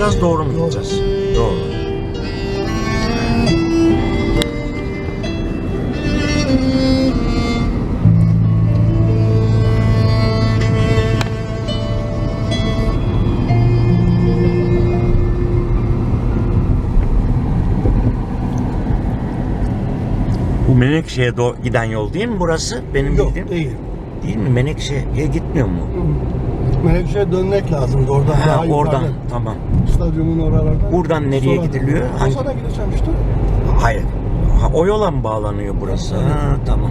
yapacağız, doğru mu gideceğiz? Doğru. Bu Menekşe'ye doğ- giden yol değil mi burası? Benim Yok bildiğim. değil. Değil mi? Menekşe'ye gitmiyor mu? Menekşe'ye dönmek lazımdı oradan. Ha, daha oradan. yukarıdan. Tamam. Stadyumun oralardan. Buradan nereye Sola gidiliyor? Hangi- gideceğim işte. Hayır. Ha, o yola mı bağlanıyor burası? Ha, tamam.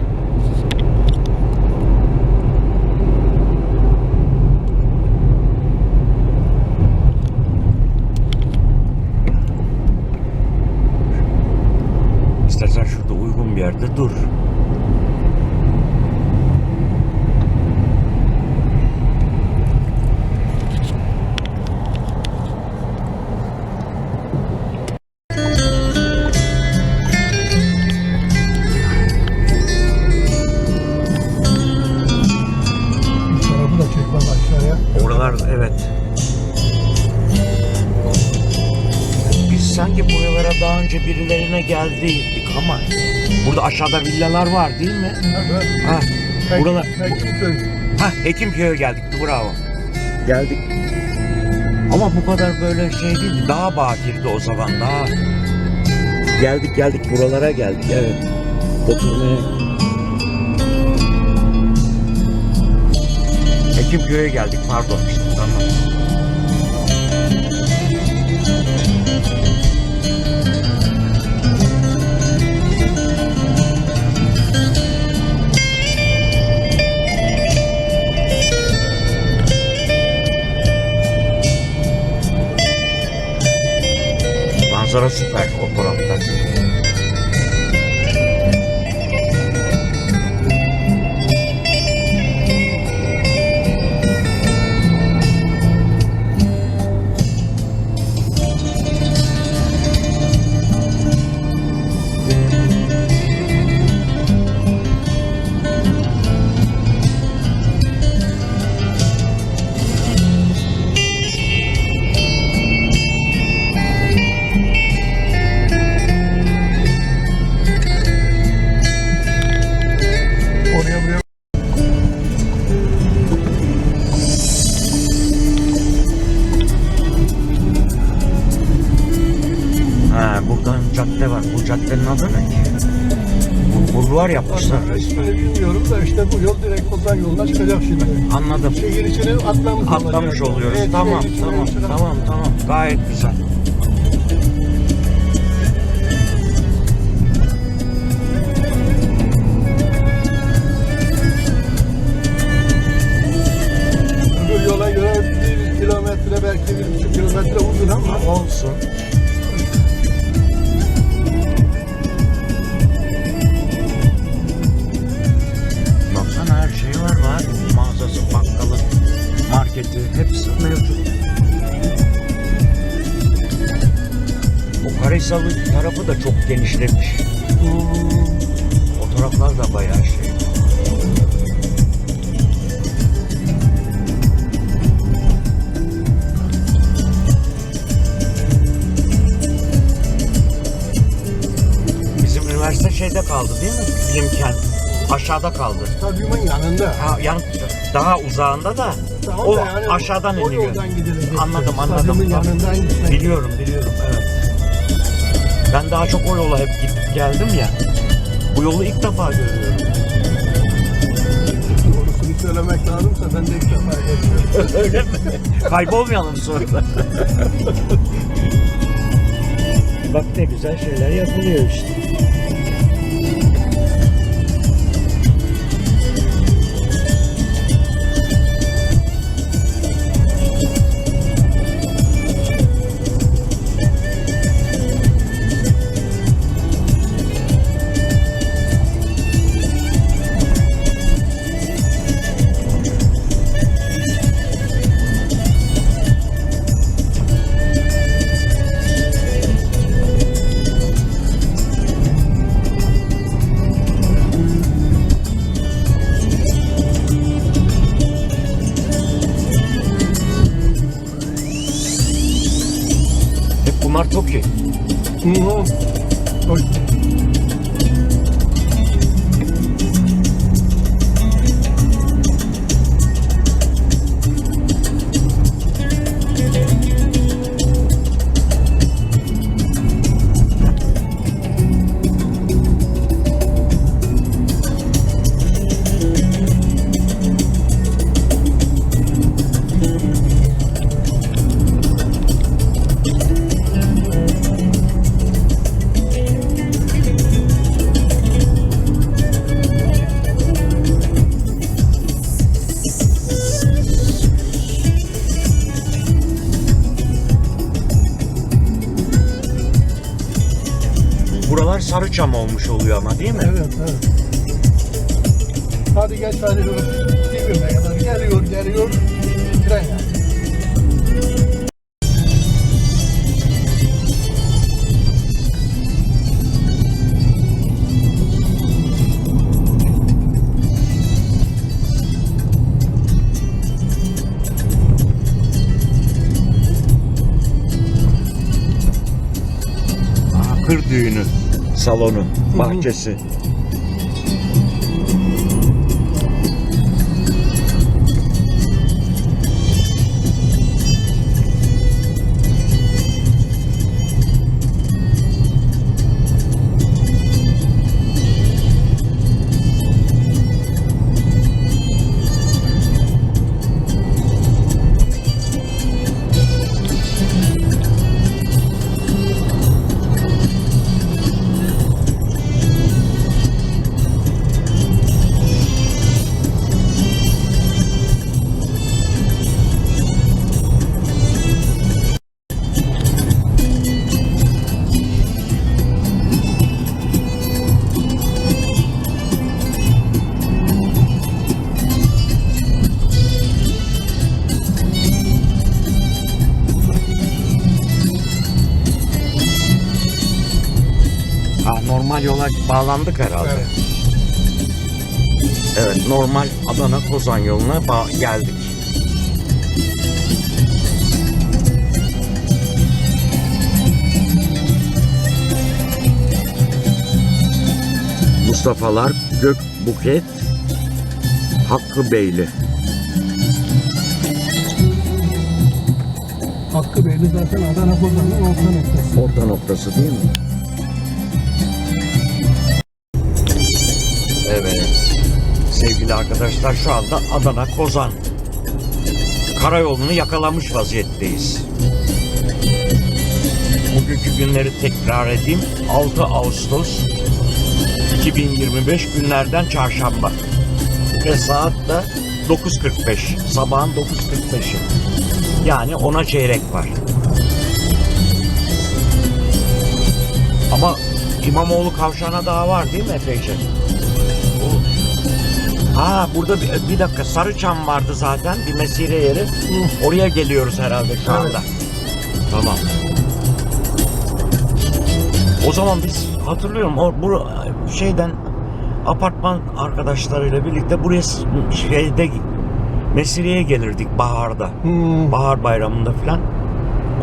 İstersen şurada uygun bir yerde dur. Geldiydik ama burada aşağıda villalar var değil mi? Evet. Ha, buralar. Hekimköy. Ha, Hekimköy'e geldik. Bravo. Geldik. Ama bu kadar böyle şey değil. Daha bakirdi o zaman. Daha geldik geldik buralara geldik. Evet. Oturmaya. Hekimköy'e geldik. Pardon işte tamam. Sarasipak'o caddenin adı ne ki? Bu bulvar yapmışlar. İsmini bilmiyorum da işte bu yol direkt buradan yoluna çıkacak şimdi. Anladım. Şehir içine atlamış, Atlamış oluyoruz. Evet, tamam, tamam, tamam, tamam. Gayet güzel. Marketi hepsi mevcut. O Karahisalı tarafı da çok genişlemiş. O da bayağı şey. Bizim üniversite şeyde kaldı değil mi? Bilimkent. Aşağıda kaldı. stadyumun yanında. Ha, yan, daha uzağında da Tamam o da yani aşağıdan o gidilecek. Anladım anladım. Stadyumun Tamam. yanından gitmek. Biliyorum biliyorum evet. Ben daha çok o yola hep gidip geldim ya. Bu yolu ilk defa görüyorum. Doğrusunu söylemek lazımsa ben de ilk defa. Öyle mi? Kaybolmayalım sonra. Bak ne güzel şeyler yapılıyor işte. তোমার চোখে? তুমিও Sarıçam olmuş oluyor ama değil mi? Evet, evet. Hadi geç hadi. Dibime kadar geliyor, geliyor. Salonu, bahçesi. Normal yola bağlandık herhalde. Evet. Evet, normal Adana Kozan yoluna ba- geldik. Mustafa'lar Gök Buket Hakkı Beyli. Hakkı Beyli zaten Adana Kozan'ın orta noktası. Orta noktası değil mi? Sevgili arkadaşlar şu anda Adana Kozan karayolunu yakalamış vaziyetteyiz. Bugünkü günleri tekrar edeyim. 6 Ağustos 2025 günlerden çarşamba. Ve saat de 9.45. Sabahın 9.45'i. Yani ona çeyrek var. Ama İmamoğlu kavşağına daha var değil mi epeyce? Ha burada bir, bir dakika Sarıçam vardı zaten bir mesire yeri. Oraya geliyoruz herhalde şu anda. Tamam. O zaman biz hatırlıyorum o bu şeyden apartman arkadaşlarıyla birlikte buraya s- şeyde Mesire'ye gelirdik baharda. Hmm. Bahar bayramında falan.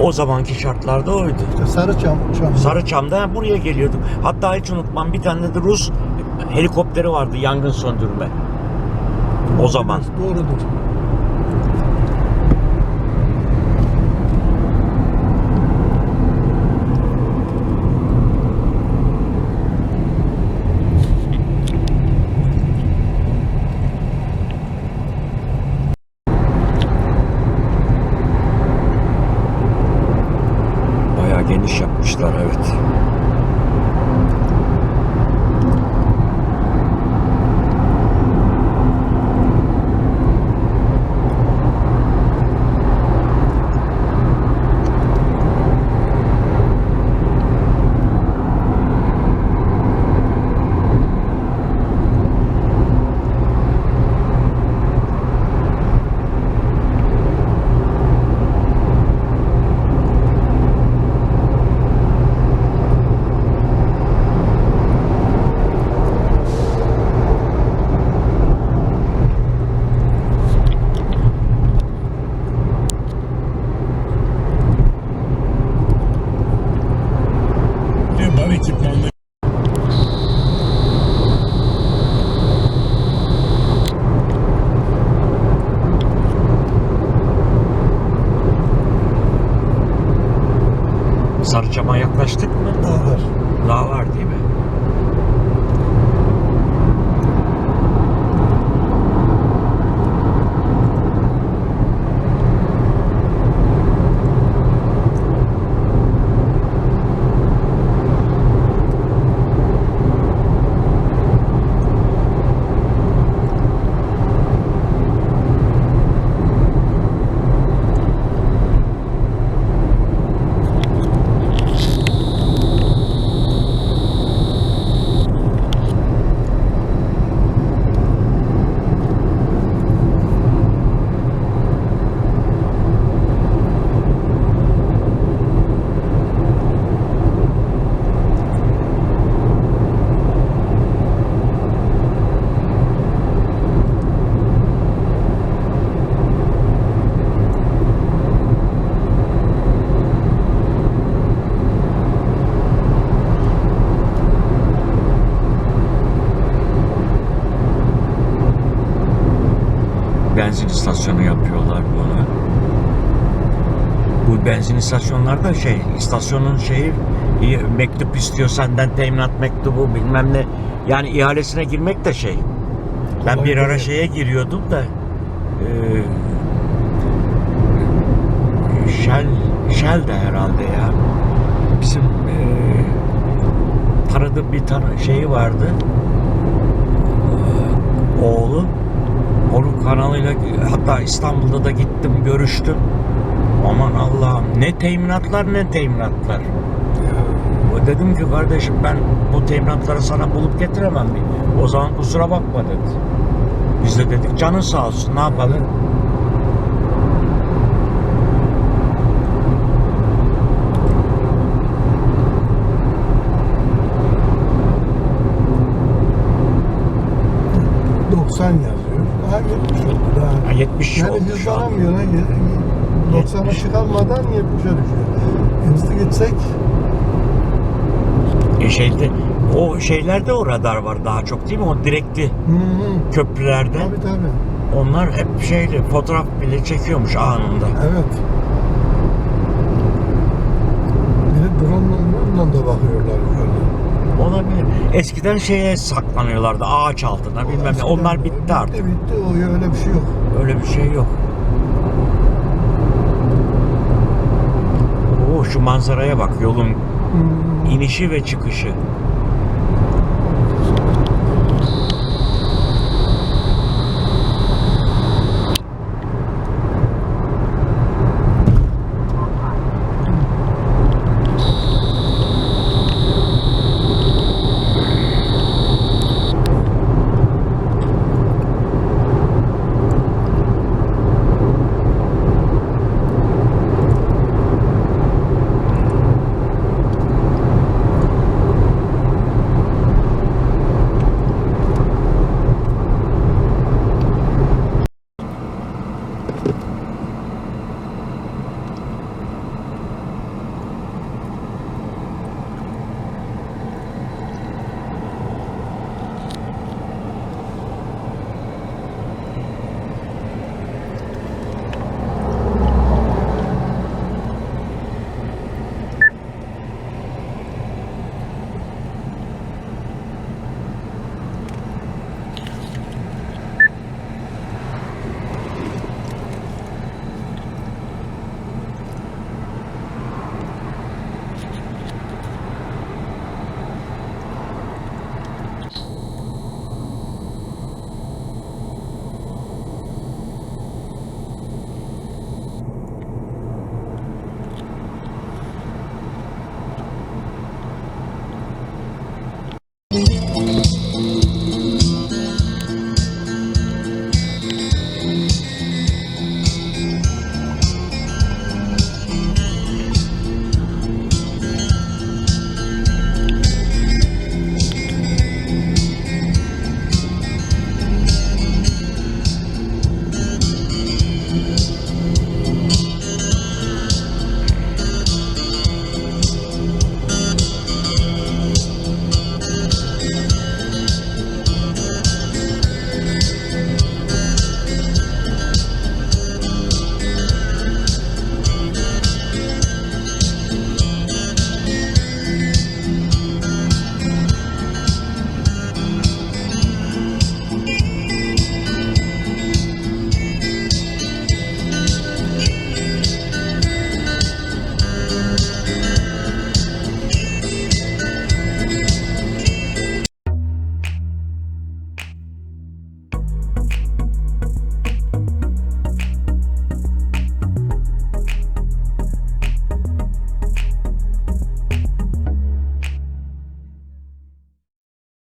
O zamanki şartlarda oydu. Sarıçam. Çam. Sarıçam'da buraya geliyorduk. Hatta hiç unutmam bir tane de Rus helikopteri vardı yangın söndürme. O zaman. Doğrudur. Sarıçam'a yaklaştık mı? Daha var. Daha var değil mi? Benzin istasyonu yapıyorlar bunu. Bu benzin istasyonlarda şey, istasyonun şeyi mektup istiyor senden teminat mektubu bilmem ne. Yani ihalesine girmek de şey. Ben bir ara şeye giriyordum da eee Shell, Shell de herhalde ya. Bizim eee tanıdığım bir tanı şeyi vardı. Oğlu. Onun kanalıyla hatta İstanbul'da da gittim görüştüm. Aman Allah'ım ne teminatlar ne teminatlar. Dedim ki kardeşim ben bu teminatları sana bulup getiremem. O zaman kusura bakma dedi. Biz de dedik canın sağ olsun ne yapalım. 90 yazıyor. Daha 70 oldu daha. Ha, 70 Yani oldu şu an. hızlanamıyor. Ha. 90'a 70. çıkarmadan 70'e düşüyor. Hızlı gitsek E şeyde o şeylerde o radar var daha çok değil mi? O direkli hı hı. köprülerde. Tabii tabii. Onlar hep şeyli fotoğraf bile çekiyormuş anında. Evet. Bir de drone'la da bakıyorlar yukarıda. Olabilir. Eskiden şeye saklanıyorlardı ağaç altına bilmem ne. Onlar bitti artık. Bitti bitti. O öyle bir şey yok. Öyle bir şey yok. Şu manzaraya bak yolun inişi ve çıkışı.